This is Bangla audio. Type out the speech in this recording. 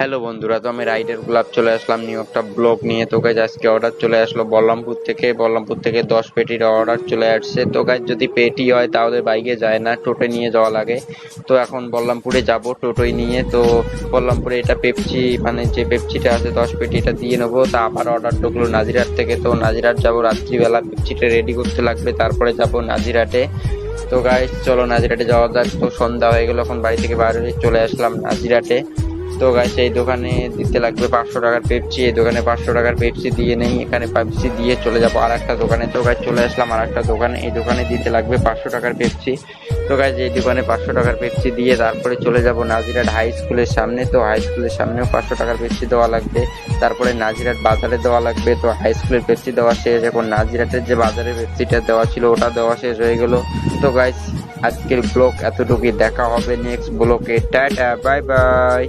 হ্যালো বন্ধুরা, তো আমি রাইডার গোলাপ চলে আসলাম। নিউ একটা ব্লগ নিয়ে। তো গাইজ আজকে অর্ডার চলে আসলো বল্লমপুর থেকে। বল্লমপুর থেকে দশ পেটির অর্ডার চলে আসছে। তো গাইজ যদি পেটি হয় তাহলে বাইকে যায় না। টোটো নিয়ে যাওয়া লাগে। তো এখন বল্লমপুরে যাব টোটোই নিয়ে। তো বল্লামপুরে এটা পেপসি মানে যে পেপসিটা আছে, দশ পেটি, এটা দিয়ে নেব। তা আবার অর্ডার ঢুকলো নাজিরাট থেকে। তো নাজিরহাট যাব রাত্রিবেলা। পেপসিটা রেডি করতে লাগবে। তারপরে যাব নাজিরাটে। তো গাইজ চলো নাজিরাটে যাওয়া যাক। তো সন্ধ্যা হয়ে গেল। এখন বাড়ি থেকে বাইরে চলে আসলাম নাজিরাটে। তো গাইস এই দোকানে দিতে লাগবে পাঁচশো টাকার পেপসি এই দোকানে পাঁচশো টাকার পেপসি দিয়ে নেই, এখানে পেপসি দিয়ে চলে যাব। আর একটা দোকানে তো গাছ চলে আসলাম আর একটা দোকানে, এই দোকানে দিতে লাগবে পাঁচশো টাকার পেপসি তো গাছ এই দোকানে পাঁচশো টাকার পেপসি দিয়ে তারপরে চলে যাব নাজিরাট হাই স্কুলের সামনে। তো হাই স্কুলের সামনেও পাঁচশো টাকার পেপসি দেওয়া লাগবে। তারপরে নাজিরাট বাজারে দেওয়া লাগবে। তো হাই স্কুলের পেপসি দেওয়া শেষ। এখন নাজিরাটের যে বাজারের পেপসিটা দেওয়া ছিল, ওটা দেওয়া শেষ হয়ে গেল। তো গাইস আজকের ব্লগ এতটুকুই। দেখা হবে নেক্সট ব্লকে টাটা বাই বাই